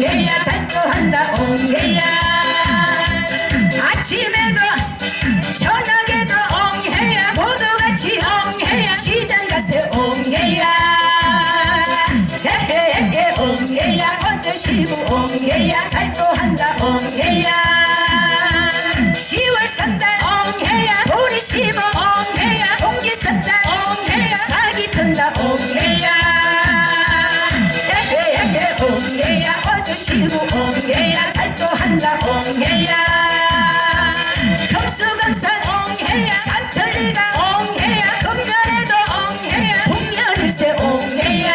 옹해야. 잘도 한다 옹해야. 아침에도 저녁에도 옹해야. 모두 같이 옹해야. 시장 가세 옹해야. 헤헤헤 옹해야. 어제 쉬고 옹해야. 잘도 한다 옹해야. 10월 산달 옹해야. 우리 심어 어제 쉬고 옹해야 잘도 한다 옹해야. 금수강산 옹해야 산천리가 옹해야. 금년에도 옹해야 동년일세 옹해야.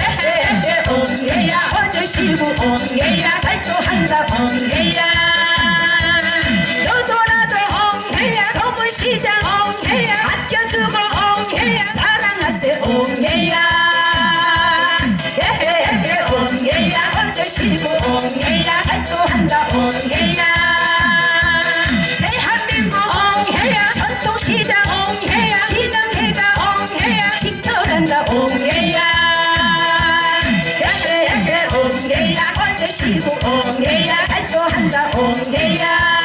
헤헤헤 옹해야. 어제 쉬고 옹해야 잘도 한다 식터간다 옹해야 헤헤헤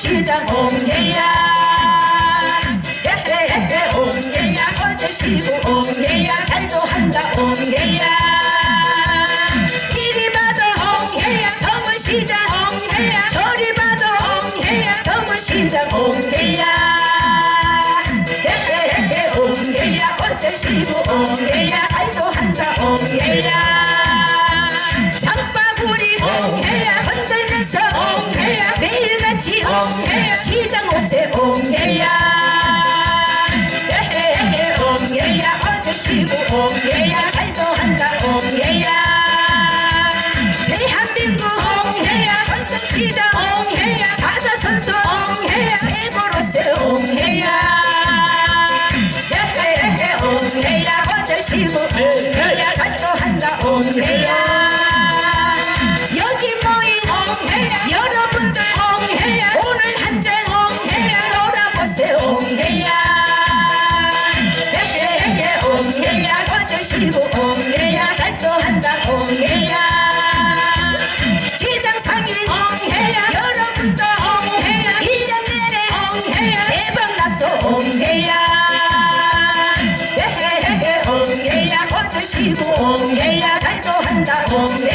시장 옹해야. 헤헤헤 옹해야. 어제 쉬고 옹해야. 잘도 한다 옹해야. 이리 봐도 옹해야. 서울시장 옹해야. 저리 봐도 옹해야. 서울시장 옹해야. 헤헤헤 옹해야. 어제 쉬고 옹해야. 잘도 한다 옹해야 한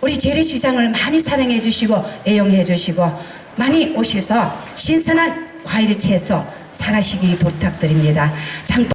우리 재래시장을 많이 사랑해 주시고 애용해 주시고 많이 오셔서 신선한 과일 채소 사가시기 부탁드립니다. 장